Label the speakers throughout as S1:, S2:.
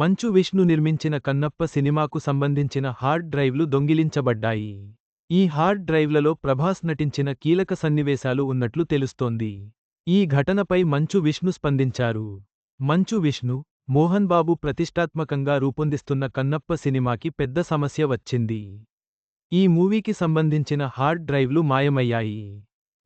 S1: మంచు విష్ణు నిర్మించిన కన్నప్ప సినిమాకు సంబంధించిన హార్డ్ డ్రైవ్లు దొంగిలించబడ్డాయి. ఈ హార్డ్ డ్రైవ్లలో ప్రభాస్ నటించిన కీలక సన్నివేశాలు ఉన్నట్లు తెలుస్తోంది. ఈ ఘటనపై మంచు విష్ణు స్పందించారు. మంచు విష్ణు మోహన్ బాబు ప్రతిష్టాత్మకంగా రూపొందిస్తున్న కన్నప్ప సినిమాకి పెద్ద సమస్య వచ్చింది. ఈ మూవీకి సంబంధించిన హార్డ్ డ్రైవ్లు మాయమయ్యాయి.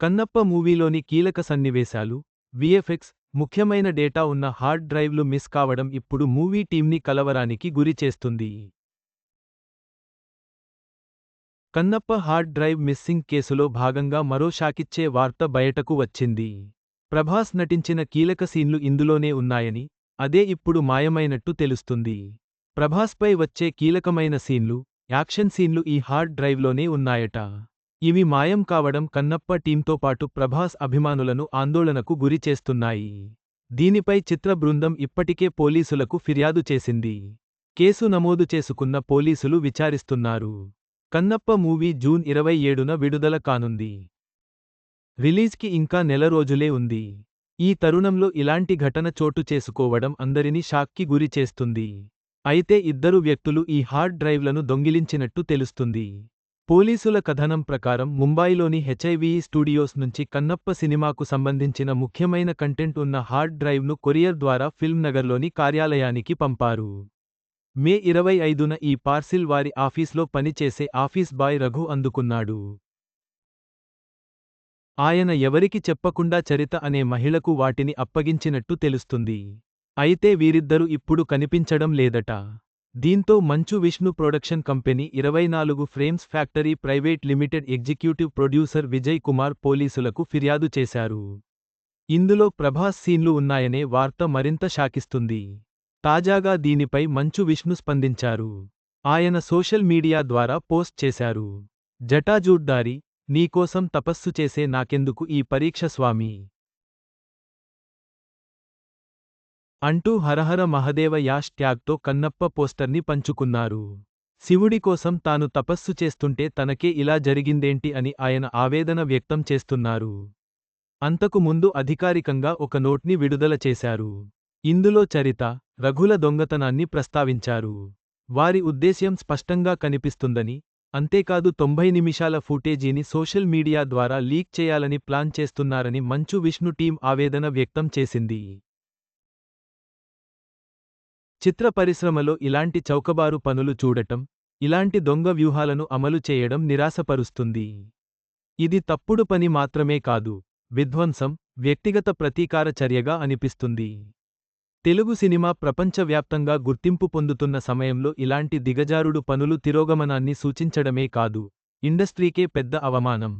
S1: కన్నప్ప మూవీలోని కీలక సన్నివేశాలు విఎఫ్ఎక్స్ ముఖ్యమైన డేటా ఉన్న హార్డ్ డ్రైవ్లు మిస్ కావడం ఇప్పుడు మూవీ టీంని కలవరానికి గురి చేస్తుంది. కన్నప్ప హార్డ్ డ్రైవ్ మిస్సింగ్ కేసులో భాగంగా మరో షాకిచ్చే వార్త బయటకు వచ్చింది. ప్రభాస్ నటించిన కీలక సీన్లు ఇందులోనే ఉన్నాయని అదే ఇప్పుడు మాయమైనట్టు తెలుస్తుంది. ప్రభాస్పై వచ్చే కీలకమైన సీన్లు యాక్షన్ సీన్లు ఈ హార్డ్ డ్రైవ్లోనే ఉన్నాయట. ఇవి మాయం కావడం కన్నప్ప టీంతో పాటు ప్రభాస్ అభిమానులను ఆందోళనకు గురి చేస్తున్నాయి. దీనిపై చిత్ర బృందం ఇప్పటికే పోలీసులకు ఫిర్యాదు చేసింది. కేసు నమోదు చేసుకున్న పోలీసులు విచారిస్తున్నారు. కన్నప్ప మూవీ జూన్ ఇరవై ఏడున విడుదల కానుంది. రిలీజ్కి ఇంకా నెల రోజులే ఉంది. ఈ తరుణంలో ఇలాంటి ఘటన చోటు చేసుకోవడం అందరినీ షాక్కి గురి చేస్తుంది. అయితే ఇద్దరు వ్యక్తులు ఈ హార్డ్ డ్రైవ్లను దొంగిలించినట్టు తెలుస్తుంది. పోలీసుల కథనం ప్రకారం ముంబాయిలోని హెచ్ఐవి స్టూడియోస్ నుంచి కన్నప్ప సినిమాకు సంబంధించిన ముఖ్యమైన కంటెంట్ ఉన్న హార్డ్ డ్రైవ్ను కొరియర్ ద్వారా ఫిల్మ్ నగర్లోని కార్యాలయానికి పంపారు. మే ఇరవై ఐదున ఈ పార్సిల్ వారి ఆఫీస్లో పనిచేసే ఆఫీస్ బాయ్ రఘు అందుకున్నాడు. ఆయన ఎవరికి చెప్పకుండా చరిత అనే మహిళకు వాటిని అప్పగించినట్టు తెలుస్తుంది. అయితే వీరిద్దరూ ఇప్పుడు కనిపించడం లేదట. దీంతో మంచు విష్ణు ప్రొడక్షన్ కంపెనీ ఇరవై నాలుగు frames factory private limited executive producer Vijay Kumar పోలీసులకు ఫిర్యాదు చేశారు. ఇందులో ప్రభాస్ సీన్లు ఉన్నాయనే వార్త మరింత షాకిస్తుంది. తాజాగా దీనిపై మంచు విష్ణు స్పందించారు. ఆయన సోషల్ మీడియా ద్వారా పోస్ట్ చేశారు. జటాజూడ్దారి నీకోసం తపస్సు చేసే నాకెందుకు ఈ పరీక్ష స్వామి? అంటూ హరహర మహదేవ యాష్ ట్యాగ్తో కన్నప్ప పోస్టర్ని పంచుకున్నారు. శివుడి కోసం తాను తపస్సు చేస్తుంటే తనకే ఇలా జరిగిందేంటి అని ఆయన ఆవేదన వ్యక్తం చేస్తున్నారు. అంతకు ముందు అధికారికంగా ఒక నోట్ని విడుదల చేశారు. ఇందులో చరిత రఘుల దొంగతనాన్ని ప్రస్తావించారు. వారి ఉద్దేశ్యం స్పష్టంగా కనిపిస్తుందని అంతేకాదు తొంభై నిమిషాల ఫుటేజీని సోషల్ మీడియా ద్వారా లీక్ చేయాలని ప్లాన్ చేస్తున్నారని మంచు విష్ణు టీం ఆవేదన వ్యక్తం చేసింది. చిత్ర పరిశ్రమలో ఇలాంటి చౌకబారు పనులు చూడటం ఇలాంటి దొంగ వ్యూహాలను అమలు చేయడం నిరాశపరుస్తుంది. ఇది తప్పుడు పని మాత్రమే కాదు విధ్వంసం వ్యక్తిగత ప్రతీకార చర్యగా అనిపిస్తుంది. తెలుగు సినిమా ప్రపంచవ్యాప్తంగా గుర్తింపు పొందుతున్న సమయంలో ఇలాంటి దిగజారుడు పనులు తిరోగమనాన్ని సూచించడమే కాదు ఇండస్ట్రీకే పెద్ద అవమానం.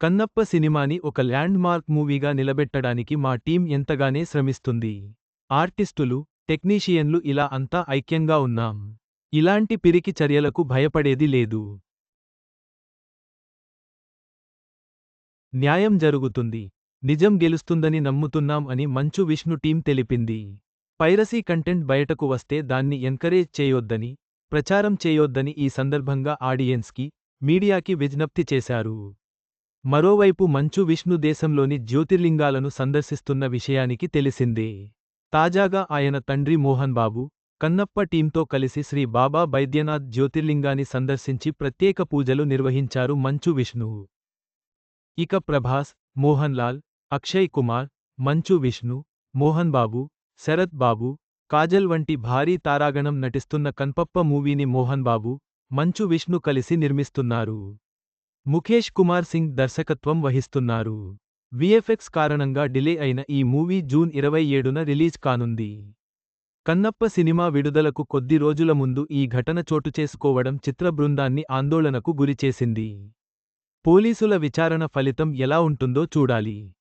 S1: కన్నప్ప సినిమాని ఒక ల్యాండ్ మార్క్ మూవీగా నిలబెట్టడానికి మా టీం ఎంతగానే శ్రమిస్తుంది. ఆర్టిస్టులు టెక్నీషియన్లు ఇలా అంతా ఐక్యంగా ఉన్నాం. ఇలాంటి పిరికి చర్యలకు భయపడేది లేదు. న్యాయం జరుగుతుంది. నిజం గెలుస్తుందని నమ్ముతున్నాం అని మంచు విష్ణు టీం తెలిపింది. పైరసీ కంటెంట్ బయటకు వస్తే దాన్ని ఎంకరేజ్ చేయొద్దని ప్రచారం చేయొద్దని ఈ సందర్భంగా ఆడియన్స్కి మీడియాకి విజ్ఞప్తి చేశారు. మరోవైపు మంచు విష్ణు దేశంలోని జ్యోతిర్లింగాలను సందర్శిస్తున్న విషయానికి తెలిసిందే. తాజాగా ఆయన తండ్రి మోహన్ బాబు కన్నప్ప టీంతో కలిసి శ్రీ బాబా బైద్యనాథ్ జ్యోతిర్లింగాన్ని సందర్శించి ప్రత్యేక పూజలు నిర్వహించారు మంచు విష్ణువు. ఇక ప్రభాస్ మోహన్ లాల్ అక్షయ్ కుమార్ మంచు విష్ణు మోహన్ బాబు శరత్ బాబు కాజల్ వంటి భారీ తారాగణం నటిస్తున్న కన్పప్ప మూవీని మోహన్ బాబు మంచు విష్ణు కలిసి నిర్మిస్తున్నారు. ముఖేష్ కుమార్ సింగ్ దర్శకత్వం వహిస్తున్నారు. విఎఫ్ఎక్స్ కారణంగా డిలే అయిన ఈ మూవీ జూన్ ఇరవై ఏడున రిలీజ్ కానుంది. కన్నప్ప సినిమా విడుదలకు కొద్ది రోజుల ముందు ఈ ఘటన చోటు చేసుకోవడం చిత్ర బృందాన్ని ఆందోళనకు గురిచేసింది. పోలీసుల విచారణ ఫలితం ఎలా ఉంటుందో చూడాలి.